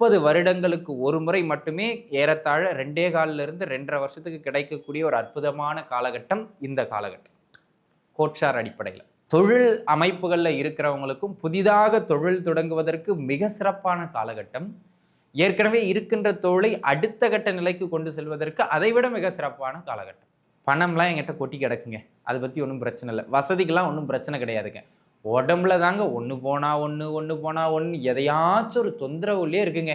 முப்பது வருடங்களுக்கு ஒரு முறை மட்டுமே ஏறத்தாழ ரெண்டே காலில் இருந்து ரெண்டரை வருஷத்துக்கு கிடைக்கக்கூடிய ஒரு அற்புதமான காலகட்டம் இந்த காலகட்டம். கோட்சார் அடிப்படையில். தொழில் அமைப்புகளில் இருக்கிறவங்களுக்கும் புதிதாக தொழில் தொடங்குவதற்கு மிக சிறப்பான காலகட்டம். ஏற்கனவே இருக்கின்ற தொழிலை அடுத்த கட்ட நிலைக்கு கொண்டு செல்வதற்கு அதைவிட மிக சிறப்பான காலகட்டம். பணம்லாம் என்கிட்ட கொட்டி கிடக்குங்க. அதை பற்றி ஒன்றும் பிரச்சனை இல்லை. வசதிக்கெல்லாம் ஒன்றும் பிரச்சனை கிடையாதுங்க. உடம்புல தாங்க ஒன்று போனால் ஒன்று ஒன்று போனால் ஒன்று எதையாச்சும் ஒரு தொந்தரவுலேயே இருக்குங்க.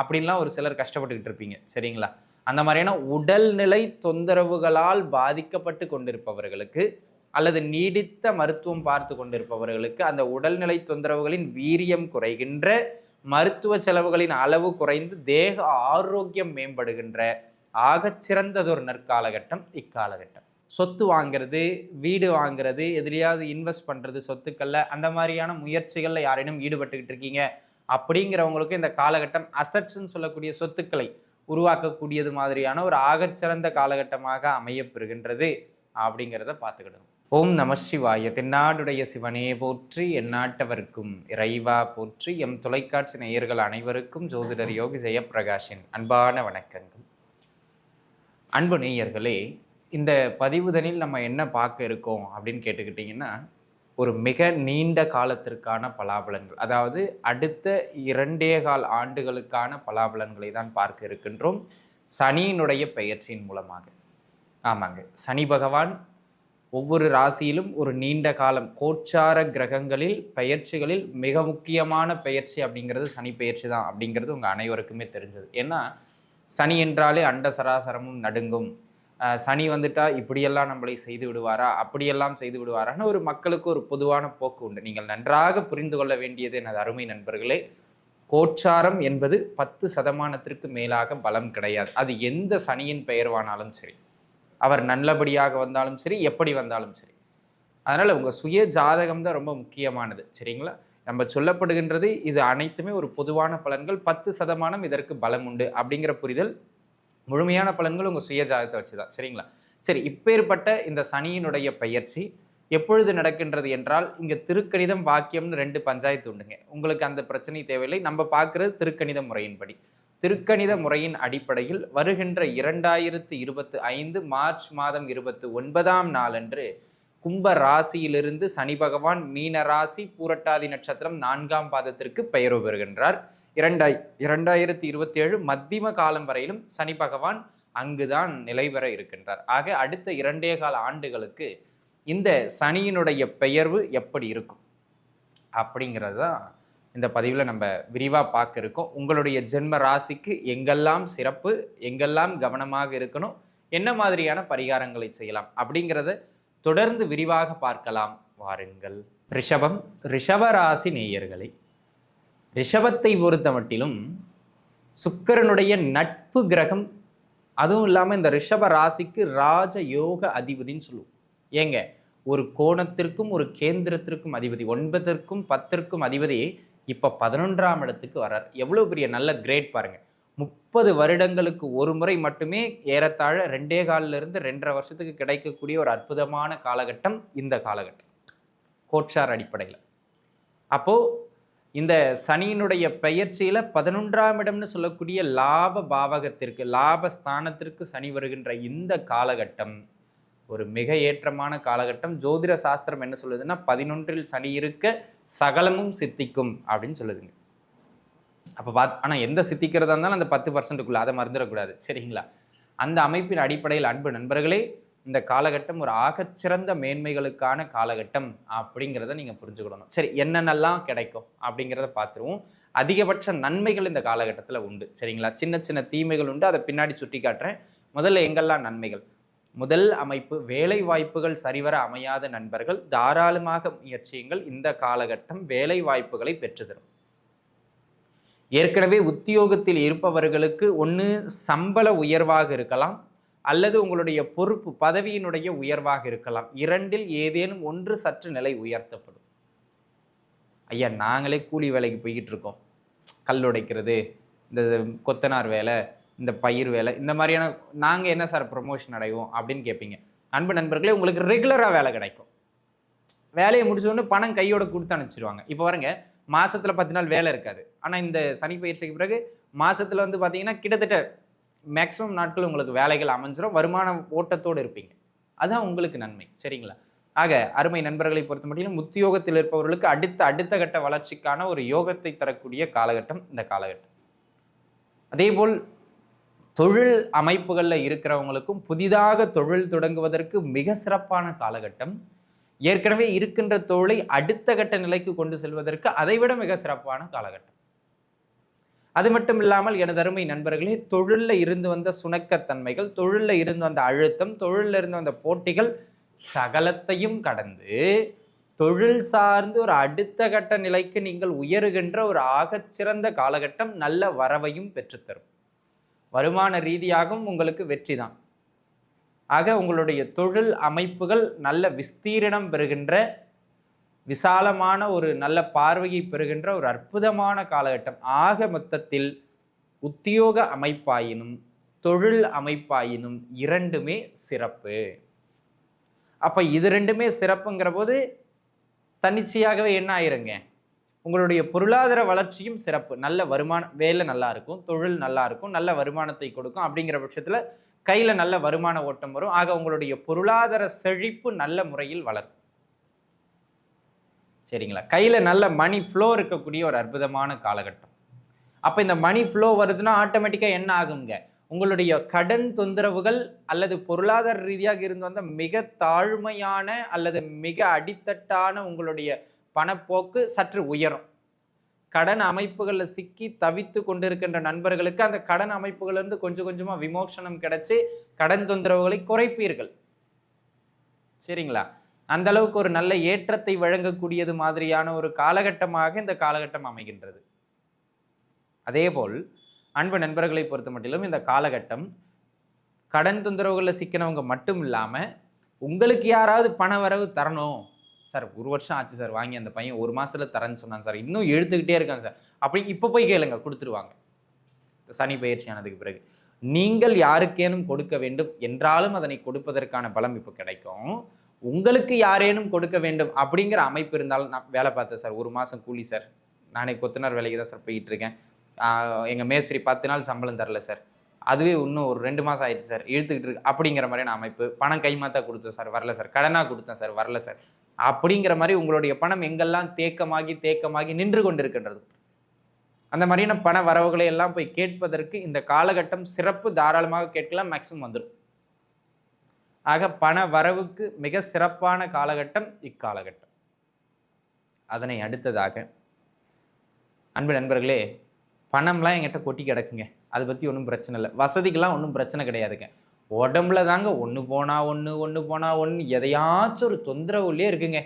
அப்படின்லாம் ஒரு சிலர் கஷ்டப்பட்டுக்கிட்டு இருப்பீங்க. சரிங்களா? அந்த மாதிரியான உடல்நிலை தொந்தரவுகளால் பாதிக்கப்பட்டு கொண்டிருப்பவர்களுக்கு அல்லது நீடித்த மருத்துவம் பார்த்து கொண்டிருப்பவர்களுக்கு அந்த உடல்நிலை தொந்தரவுகளின் வீரியம் குறைகின்ற மருத்துவ செலவுகளின் அளவு குறைந்து தேக ஆரோக்கியம் மேம்படுகின்ற ஆகச்சிறந்ததொரு நற்காலகட்டம் இக்காலகட்டம். சொத்து வாங்குறது வீடு வாங்குறது எதிரியாவது இன்வெஸ்ட் பண்ணுறது சொத்துக்களில் அந்த மாதிரியான முயற்சிகளில் யாரேனும் ஈடுபட்டுக்கிட்டு இருக்கீங்க? அப்படிங்கிறவங்களுக்கு இந்த காலகட்டம் அசட்ஸ்ன்னு சொல்லக்கூடிய சொத்துக்களை உருவாக்கக்கூடியது மாதிரியான ஒரு ஆகச்சிறந்த காலகட்டமாக அமையப்பெறுகின்றது அப்படிங்கிறத பார்த்துக்கிடணும். ஓம் நம சிவாய. தென்னாடுடைய சிவனே போற்றி எந்நாட்டவர்க்கும் இறைவா போற்றி. எம் தொலைக்காட்சி நேயர்கள் அனைவருக்கும் ஜோதிடர் யோகி ஜெயப்பிரகாஷின் அன்பான வணக்கங்கள். அன்பு நேயர்களே இந்த பதிவுதனில் நம்ம என்ன பார்க்க இருக்கோம் அப்படின்னு கேட்டுக்கிட்டிங்கன்னா ஒரு மிக நீண்ட காலத்திற்கான பலாபலன்கள். அதாவது அடுத்த இரண்டே கால் ஆண்டுகளுக்கான பலாபலன்களை தான் பார்க்க இருக்கின்றோம். சனியினுடைய பெயர்ச்சியின் மூலமாக. ஆமாங்க. சனி பகவான் ஒவ்வொரு ராசியிலும் ஒரு நீண்ட காலம் கோச்சார கிரகங்களில் பெயர்ச்சிகளில் மிக முக்கியமான பெயர்ச்சி அப்படிங்கிறது சனி பெயர்ச்சி தான் அப்படிங்கிறது உங்கள் அனைவருக்குமே தெரிஞ்சது. ஏன்னா சனி என்றாலே அண்ட சராசரமும் நடுங்கும். சனி வந்துட்டா இப்படியெல்லாம் நம்மளை செய்து விடுவாரா? அப்படியெல்லாம் செய்து விடுவாரான்னு ஒரு மக்களுக்கு ஒரு பொதுவான போக்கு உண்டு. நீங்கள் நன்றாக புரிந்து கொள்ள வேண்டியது எனது அருமை நண்பர்களே கோச்சாரம் என்பது பத்து சதமானத்திற்கு மேலாக பலம் கிடையாது. அது எந்த சனியின் பெயர்வானாலும் சரி அவர் நல்லபடியாக வந்தாலும் சரி எப்படி வந்தாலும் சரி. அதனால் உங்கள் சுய ஜாதகம் தான் ரொம்ப முக்கியமானது சரிங்களா? நம்ம சொல்லப்படுகின்றது இது அனைத்துமே ஒரு பொதுவான பலன்கள் பத்து சதமானம் இதற்கு பலம் உண்டு அப்படிங்கிற புரிதல் முழுமையான பலன்கள் உங்கள் சுய ஜாதகத்தை வச்சு தான் சரிங்களா? சரி இப்பேற்பட்ட இந்த சனியினுடைய பயிற்சி எப்பொழுது நடக்கின்றது என்றால் இங்கே திருக்கணிதம் வாக்கியம்னு ரெண்டு பஞ்சாயத்து உண்டுங்க. உங்களுக்கு அந்த பிரச்சனை தேவையில்லை. நம்ம பார்க்குறது திருக்கணித முறையின்படி. திருக்கணித முறையின் அடிப்படையில் வருகின்ற இரண்டாயிரத்து இருபத்து ஐந்து மார்ச் மாதம் இருபத்து ஒன்பதாம் நாளன்று கும்ப ராசியிலிருந்து சனி பகவான் மீன ராசி பூரட்டாதி நட்சத்திரம் நான்காம் பாதத்திற்கு பெயர்வு பெறுகின்றார். இரண்டாய் இரண்டாயிரத்தி இருபத்தி ஏழு மத்தியம காலம் வரையிலும் சனி பகவான் அங்குதான் நிலை பெற இருக்கின்றார். ஆக அடுத்த இரண்டே கால ஆண்டுகளுக்கு இந்த சனியினுடைய பெயர்வு எப்படி இருக்கும்? அப்படிங்கிறது தான் இந்த பதிவில் நம்ம விரிவாக பார்க்க இருக்கோம். உங்களுடைய ஜென்ம ராசிக்கு எங்கெல்லாம் சிறப்பு எங்கெல்லாம் கவனமாக இருக்கணும் என்ன மாதிரியான பரிகாரங்களை செய்யலாம் அப்படிங்கிறத தொடர்ந்து விரிவாக பார்க்கலாம். வாருங்கள். ரிஷபம் ரிஷப ராசி நேயர்களை ரிஷபத்தை பொறுத்த மட்டிலும் சுக்கிரனுடைய நட்பு கிரகம் அதுவும் இல்லாமல் இந்த ரிஷப ராசிக்கு ராஜ யோக அதிபதின்னு சொல்லுவோம். ஏங்க ஒரு கோணத்திற்கும் ஒரு கேந்திரத்திற்கும் அதிபதி ஒன்பதற்கும் பத்திற்கும் அதிபதி இப்போ பதினொன்றாம் இடத்துக்கு வர்றார். எவ்வளோ பெரிய நல்ல கிரேட் பாருங்க. முப்பது வருடங்களுக்கு ஒரு முறை மட்டுமே ஏறத்தாழ ரெண்டே காலில் இருந்து ரெண்டரை வருஷத்துக்கு கிடைக்கக்கூடிய ஒரு அற்புதமான காலகட்டம் இந்த காலகட்டம். கோட்சார் அடிப்படையில். அப்போது இந்த சனியினுடைய பெயர்ச்சியில் பதினொன்றாம் இடம்னு சொல்லக்கூடிய லாப பாவகத்திற்கு லாப ஸ்தானத்திற்கு சனி வருகின்ற இந்த காலகட்டம் ஒரு மிக ஏற்றமான காலகட்டம். ஜோதிட சாஸ்திரம் என்ன சொல்லுதுன்னா பதினொன்றில் சனி இருக்க சகலமும் சித்திக்கும் அப்படின்னு சொல்லுதுங்க. அப்போ பார்த்து ஆனால் எந்த சித்திக்கிறதா இருந்தாலும் அந்த பத்து பர்சன்ட்டுக்குள்ளே அதை மறந்துடக்கூடாது. சரிங்களா? அந்த அமைப்பின் அடிப்படையில் அன்பு நண்பர்களே இந்த காலகட்டம் ஒரு ஆகச்சிறந்த மேன்மைகளுக்கான காலகட்டம் அப்படிங்கிறத நீங்கள் புரிஞ்சுக்கிடணும் சரி என்னென்னலாம் கிடைக்கும் அப்படிங்கிறத பார்த்துருவோம். அதிகபட்ச நன்மைகள் இந்த காலகட்டத்தில் உண்டு. சரிங்களா? சின்ன சின்ன தீமைகள் உண்டு. அதை பின்னாடி சுட்டி காட்டுறேன். முதல்ல எங்கெல்லாம் நன்மைகள்? முதல் அமைப்பு வேலை வாய்ப்புகள் சரிவர அமையாத நண்பர்கள் தாராளமாக முயற்சியுங்கள். இந்த காலகட்டம் வேலை வாய்ப்புகளை பெற்றுதரும் ஏற்கனவே உத்தியோகத்தில் இருப்பவர்களுக்கு ஒன்று சம்பள உயர்வாக இருக்கலாம். அல்லது உங்களுடைய பொறுப்பு பதவியினுடைய உயர்வாக இருக்கலாம். இரண்டில் ஏதேனும் ஒன்று சற்று நிலை உயர்த்தப்படும். ஐயா நாங்களே கூலி வேலைக்கு போய்கிட்டு இருக்கோம். கல் உடைக்கிறது இந்த கொத்தனார் வேலை இந்த பயிர் வேலை இந்த மாதிரியான நாங்கள் என்ன சார் ப்ரொமோஷன் அடைவோம் அப்படின்னு கேட்பீங்க அன்பு நண்பர்களே உங்களுக்கு ரெகுலராக வேலை கிடைக்கும். வேலையை முடிச்சோடனே பணம் கையோட கொடுத்து அனுப்பிச்சிருவாங்க. இப்போ வரங்க மாதத்தில் பத்து நாள் வேலை இருக்காது. ஆனால் இந்த சனி பயிற்சிக்கு பிறகு மாதத்தில் வந்து பார்த்தீங்கன்னா கிட்டத்தட்ட மேக்ஸிமம் நாட்கள் உங்களுக்கு வேலைகள் அமைஞ்சிடும் வருமான ஓட்டத்தோடு இருப்பீங்க. அதுதான் உங்களுக்கு நன்மை சரிங்களா? ஆக அருமை நண்பர்களை பொறுத்த மட்டும் உத்தியோகத்தில் இருப்பவர்களுக்கு அடுத்த அடுத்த கட்ட வளர்ச்சிக்கான ஒரு யோகத்தை தரக்கூடிய காலகட்டம் இந்த காலகட்டம். அதேபோல் தொழில் அமைப்புகளில் இருக்கிறவங்களுக்கும் புதிதாக தொழில் தொடங்குவதற்கு மிக சிறப்பான காலகட்டம். ஏற்கனவே இருக்கின்ற தொழிலை அடுத்த கட்ட நிலைக்கு கொண்டு செல்வதற்கு அதைவிட மிக சிறப்பான காலகட்டம். அது மட்டும் இல்லாமல் எனது அருமை நண்பர்களே தொழிலில் இருந்து வந்த சுணக்கத்தன்மைகள் தொழிலில் இருந்து வந்த அழுத்தம் தொழிலில் இருந்து வந்த போட்டிகள் சகலத்தையும் கடந்து தொழில் சார்ந்து ஒரு அடுத்த கட்ட நிலைக்கு நீங்கள் உயருகின்ற ஒரு ஆகச்சிறந்த காலகட்டம் நல்ல வரவையும் பெற்றுத்தரும். வருமான ரீதியாகவும் உங்களுக்கு வெற்றி தான். ஆக உங்களுடைய தொழில் அமைப்புகள் நல்ல விஸ்தீரணம் பெறுகின்ற விசாலமான ஒரு நல்ல பார்வையை பெறுகின்ற ஒரு அற்புதமான காலகட்டம். ஆக மொத்தத்தில் உத்தியோக அமைப்பாயினும் தொழில் அமைப்பாயினும் இரண்டுமே சிறப்பு. அப்போ இது ரெண்டுமே சிறப்புங்கிற போது தன்னிச்சையாகவே என்ன ஆயிருங்க? உங்களுடைய பொருளாதார வளர்ச்சியும் சிறப்பு. நல்ல வருமானம் வேலை நல்லா இருக்கும் தொழில் நல்லா இருக்கும் நல்ல வருமானத்தை கொடுக்கும் அப்படிங்கிற பட்சத்தில் கையில் நல்ல வருமான ஓட்டம் வரும். ஆக உங்களுடைய பொருளாதார செழிப்பு நல்ல முறையில் வளரும் சரிங்களா? கையில் நல்ல மணி ஃப்ளோ இருக்கக்கூடிய ஒரு அற்புதமான காலகட்டம். அப்போ இந்த மணி ஃப்ளோ வருதுன்னா ஆட்டோமேட்டிக்காக என்ன ஆகுங்க உங்களுடைய கடன் தொந்தரவுகள் அல்லது பொருளாதார ரீதியாக இருந்து வந்த மிக தாழ்மையான அல்லது மிக அடித்தட்டான உங்களுடைய பணப்போக்கு சற்று உயரும். கடன் அமைப்புகளில் சிக்கி தவித்து கொண்டிருக்கின்ற நண்பர்களுக்கு அந்த கடன் அமைப்புகளிலிருந்து கொஞ்சம் கொஞ்சமாக விமோசனம் கிடைச்சி கடன் தொந்தரவுகளை குறைப்பீர்கள். சரிங்களா? அந்த அளவுக்கு ஒரு நல்ல ஏற்றத்தை வழங்கக்கூடியது மாதிரியான ஒரு காலகட்டமாக இந்த காலகட்டம் அமைகின்றது. அதேபோல் அன்பு நண்பர்களை பொறுத்த மட்டிலும் இந்த காலகட்டம் கடன் தொந்தரவுகளில் சிக்கினவங்க மட்டும் இல்லாமல் உங்களுக்கு யாராவது பண வரவு தரணும். சார் ஒரு வருஷம் ஆச்சு சார் வாங்கி அந்த பையன் ஒரு மாதத்தில் தரேன்னு சொன்னான் சார். இன்னும் எழுத்துக்கிட்டே இருக்கான் சார். அப்படி இப்போ போய் கேளுங்க கொடுத்துருவாங்க. சனி பயிற்சியானதுக்கு பிறகு. நீங்கள் யாருக்கேனும் கொடுக்க வேண்டும். என்றாலும் அதனை கொடுப்பதற்கான பலம் இப்போ கிடைக்கும். உங்களுக்கு யாரேனும் கொடுக்க வேண்டும் அப்படிங்கிற அமைப்பு இருந்தாலும் நான் வேலை பார்த்தேன் சார். ஒரு மாதம் கூலி சார். நானே கொத்தனார் வேலைக்கு தான் சார் போயிட்டு இருக்கேன் எங்கள் மேஸ்திரி பத்து நாள் சம்பளம் தரல சார். அதுவே இன்னும் ஒரு ரெண்டு மாதம் ஆயிடுச்சு சார். இழுத்துக்கிட்டு இருக்கு. அப்படிங்கிற மாதிரியான அமைப்பு. பணம் கைமாத்தா கொடுத்தேன் சார். வரல சார். கடனாக கொடுத்தேன் சார். வரல சார். அப்படிங்கிற மாதிரி உங்களுடைய பணம் எங்கெல்லாம் தேக்கமாகி தேக்கமாகி நின்று கொண்டிருக்கின்றது? அந்த மாதிரியான பண வரவுகளை எல்லாம் போய் கேட்பதற்கு இந்த காலகட்டம் சிறப்பு தாராளமாக கேட்கலாம். மேக்ஸிமம் வந்துடும் ஆக பண வரவுக்கு மிக சிறப்பான காலகட்டம் இக்காலகட்டம். அதனை அடுத்ததாக அன்பு நண்பர்களே பணம்லாம் என்கிட்ட கொட்டி கிடக்குங்க. அதை பற்றி ஒன்றும் பிரச்சனை இல்லை. வசதிக்கெல்லாம் ஒன்றும் பிரச்சனை கிடையாதுங்க. உடம்புல தாங்க ஒன்று போனால் ஒன்று ஒன்று போனால் ஒன்று எதையாச்சும் ஒரு தொந்தரவுலேயே இருக்குங்க.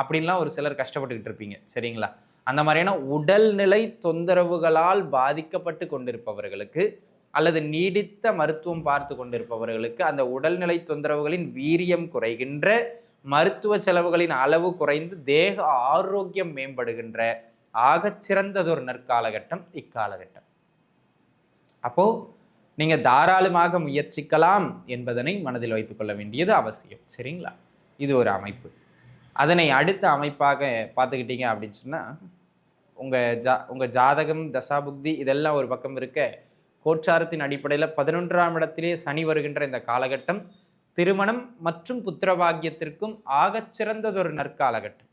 அப்படின்லாம் ஒரு சிலர் கஷ்டப்பட்டுக்கிட்டு இருப்பீங்க. சரிங்களா? அந்த மாதிரியான உடல்நிலை தொந்தரவுகளால் பாதிக்கப்பட்டு கொண்டிருப்பவர்களுக்கு அல்லது நீடித்த மருத்துவம் பார்த்து கொண்டிருப்பவர்களுக்கு அந்த உடல்நிலை தொந்தரவுகளின் வீரியம் குறைகின்ற மருத்துவ செலவுகளின் அளவு குறைந்து தேக ஆரோக்கியம் மேம்படுகின்ற ஆகச்சிறந்ததொரு நற்காலகட்டம் இக்காலகட்டம். அப்போ நீங்க தாராளமாக முயற்சிக்கலாம் என்பதனை மனதில் வைத்துக் கொள்ள வேண்டியது அவசியம். சரிங்களா? இது ஒரு அமைப்பு. அதனை அடுத்த அமைப்பாக பார்த்துக்கிட்டீங்க அப்படின்னு சொன்னா உங்க ஜா உங்க ஜாதகம் தசாபுக்தி இதெல்லாம் ஒரு பக்கம் இருக்க கோச்சாரத்தின் அடிப்படையில் பதினொன்றாம் இடத்திலே சனி வருகின்ற இந்த காலகட்டம் திருமணம் மற்றும் புத்திரபாகியத்திற்கும் ஆகச்சிறந்ததொரு நற்காலகட்டம்.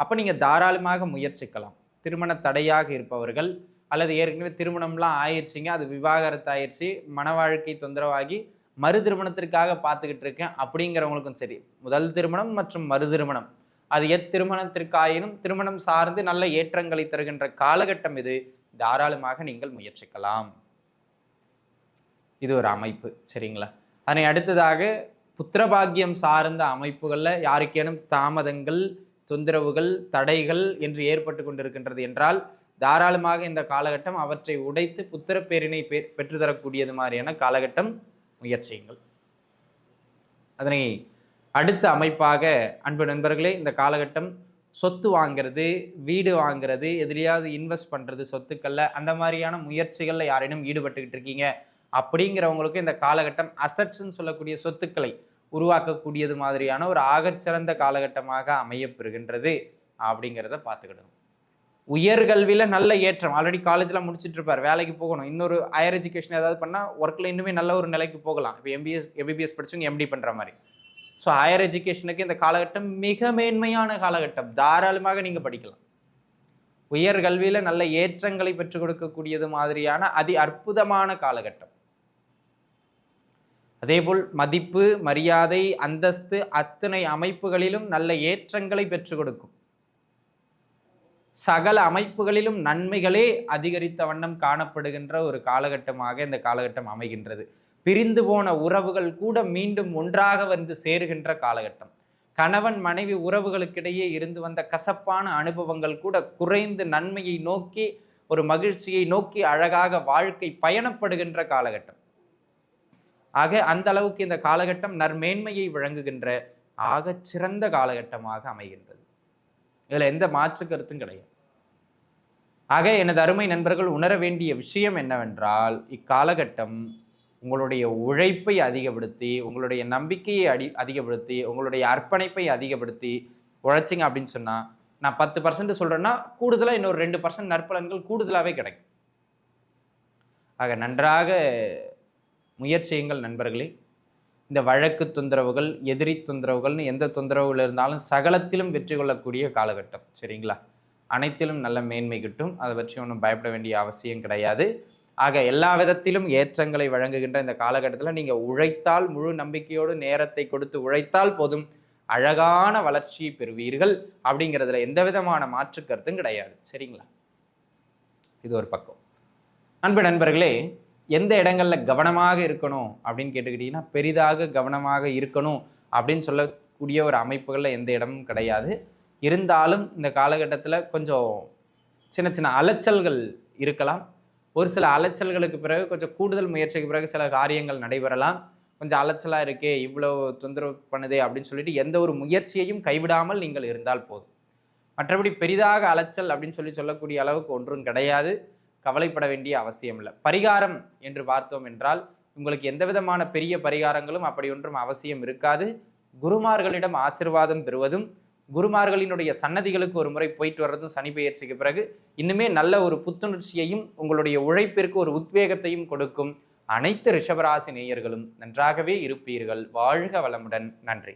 அப்போ நீங்கள் தாராளமாக முயற்சிக்கலாம். திருமண தடையாக இருப்பவர்கள் அல்லது ஏற்கனவே திருமணம்லாம் ஆயிடுச்சிங்க அது விவாகரத்து ஆயிடுச்சு மன வாழ்க்கை தொந்தரவாகி மறு திருமணத்திற்காக பார்த்துக்கிட்டு இருக்கேன் அப்படிங்கிறவங்களுக்கும் சரி முதல் திருமணம் மற்றும் மறு திருமணம். அது எத்திருமணத்திற்காயினும் திருமணம் சார்ந்து நல்ல ஏற்றங்களை தருகின்ற காலகட்டம் இது. தாராளமாக நீங்கள் முயற்சிக்கலாம். இது ஒரு அமைப்பு சரிங்களா? அதனை அடுத்ததாக புத்திரபாகியம் சார்ந்த அமைப்புகளில் யாருக்கேனும் தாமதங்கள் தொந்தரவுகள் தடைகள் என்று ஏற்பட்டு கொண்டிருக்கின்றது என்றால் தாராளமாக இந்த காலகட்டம் அவற்றை உடைத்து புத்திர பேரினை பெற்றுத்தரக்கூடியது மாதிரியான காலகட்டம் முயற்சியுங்கள் அதனை அடுத்த அமைப்பாக அன்பு நண்பர்களே இந்த காலகட்டம் சொத்து வாங்கிறது வீடு வாங்கிறது எதுலையாவது இன்வெஸ்ட் பண்ணுறது சொத்துக்களில் அந்த மாதிரியான முயற்சிகளில் யாரேனும் ஈடுபட்டுக்கிட்டு இருக்கீங்க அப்படிங்கிறவங்களுக்கு இந்த காலகட்டம் அசட்ஸ்ன்னு சொல்லக்கூடிய சொத்துக்களை உருவாக்கக்கூடியது மாதிரியான ஒரு ஆகச்சிறந்த காலகட்டமாக அமையப்பெறுகின்றது அப்படிங்கிறத பார்த்துக்கிடணும். உயர்கல்வியில் நல்ல ஏற்றம் ஆல்ரெடி காலேஜில் முடிச்சிட்டு இருப்பார் வேலைக்கு போகணும் இன்னொரு ஹையர் எஜுகேஷன் ஏதாவது பண்ணால் ஒர்க்கில் இன்னுமே நல்ல ஒரு நிலைக்கு போகலாம். இப்போ எம்பிஎஸ் எம்பிபிஎஸ் படிச்சவங்க எம்டி பண்ணுற மாதிரி. ஸோ ஹையர் எஜுகேஷனுக்கு இந்த காலகட்டம் மிக மேன்மையான காலகட்டம். தாராளமாக நீங்கள் படிக்கலாம். உயர்கல்வியில் நல்ல ஏற்றங்களை பெற்றுக் கொடுக்கக்கூடியது மாதிரியான அதி அற்புதமான காலகட்டம். அதேபோல் மதிப்பு மரியாதை அந்தஸ்து அத்தனை அமைப்புகளிலும் நல்ல ஏற்றங்களை பெற்றுக் கொடுக்கும். சகல அமைப்புகளிலும் நன்மைகளே அதிகரித்த வண்ணம் காணப்படுகின்ற ஒரு காலகட்டமாக இந்த காலகட்டம் அமைகின்றது. பிரிந்து போன உறவுகள் கூட மீண்டும் ஒன்றாக வந்து சேருகின்ற காலகட்டம். கணவன் மனைவி உறவுகளுக்கிடையே இருந்து வந்த கசப்பான அனுபவங்கள் கூட குறைந்து நன்மையை நோக்கி ஒரு மகிழ்ச்சியை நோக்கி அழகாக வாழ்க்கை பயணப்படுகின்ற காலகட்டம். ஆக அந்த அளவுக்கு இந்த காலகட்டம் நற்மேன்மையை வழங்குகின்ற ஆக சிறந்த காலகட்டமாக அமைகின்றது. இதில் எந்த மாற்று கருத்தும் கிடையாது. ஆக எனது அருமை நண்பர்கள் உணர வேண்டிய விஷயம் என்னவென்றால் இக்காலகட்டம் உங்களுடைய உழைப்பை அதிகப்படுத்தி உங்களுடைய நம்பிக்கையை அடி அதிகப்படுத்தி உங்களுடைய அர்ப்பணிப்பை அதிகப்படுத்தி உழைச்சிங்க அப்படின்னு சொன்னால் நான் பத்து பர்சன்ட் சொல்கிறேன்னா கூடுதலாக இன்னொரு ரெண்டு பர்சன்ட் நற்பலன்கள் கூடுதலாகவே கிடைக்கும். ஆக நன்றாக முயற்சியுங்கள் நண்பர்களே. இந்த வழக்கு தொந்தரவுகள் எதிரி தொந்தரவுகள்னு எந்த தொந்தரவுகள் இருந்தாலும் சகலத்திலும் வெற்றி கொள்ளக்கூடிய காலகட்டம் சரிங்களா? அனைத்திலும் நல்ல மேன்மை கிட்டும் அதை பற்றி ஒன்றும் பயப்பட வேண்டிய அவசியம் கிடையாது. ஆக எல்லா விதத்திலும் ஏற்றங்களை வழங்குகின்ற இந்த காலகட்டத்தில் நீங்கள் உழைத்தால் முழு நம்பிக்கையோடு நேரத்தை கொடுத்து உழைத்தால் போதும் அழகான வளர்ச்சியை பெறுவீர்கள் அப்படிங்கிறதுல எந்த விதமான மாற்று கருத்தும் கிடையாது சரிங்களா? இது ஒரு பக்கம். அன்பு நண்பர்களே எந்த இடங்களில் கவனமாக இருக்கணும் அப்படின்னு கேட்டுக்கிட்டிங்கன்னா பெரிதாக கவனமாக இருக்கணும் அப்படின்னு சொல்லக்கூடிய ஒரு அமைப்புகளில் எந்த இடமும் கிடையாது. இருந்தாலும் இந்த காலகட்டத்தில் கொஞ்சம் சின்ன சின்ன அலைச்சல்கள் இருக்கலாம். ஒரு சில அலைச்சல்களுக்கு பிறகு கொஞ்சம் கூடுதல் முயற்சிக்கு பிறகு சில காரியங்கள் நடைபெறலாம். கொஞ்சம் அலைச்சலாக இருக்கே இவ்வளோ தொந்தரவு பண்ணுதே அப்படின்னு சொல்லிட்டு எந்த ஒரு முயற்சியையும் கைவிடாமல் நீங்கள் இருந்தால் போதும். மற்றபடி பெரிதாக அலைச்சல் அப்படின்னு சொல்லி சொல்லக்கூடிய அளவுக்கு ஒன்றும் கிடையாது. கவலைப்பட வேண்டிய அவசியம் இல்லை பரிகாரம் என்று பார்த்தோம் என்றால் உங்களுக்கு எந்த விதமான பெரிய பரிகாரங்களும் அப்படி ஒன்றும் அவசியம் இருக்காது. குருமார்களிடம் ஆசிர்வாதம் பெறுவதும் குருமார்களினுடைய சன்னதிகளுக்கு ஒரு முறை போயிட்டு வர்றதும் சனி பெயர்ச்சிக்கு பிறகு இன்னுமே நல்ல ஒரு புத்துணர்ச்சியையும் உங்களுடைய உழைப்பிற்கு ஒரு உத்வேகத்தையும் கொடுக்கும் அனைத்து ரிஷபராசி நேயர்களும் நன்றாகவே இருப்பீர்கள். வாழ்க வளமுடன். நன்றி.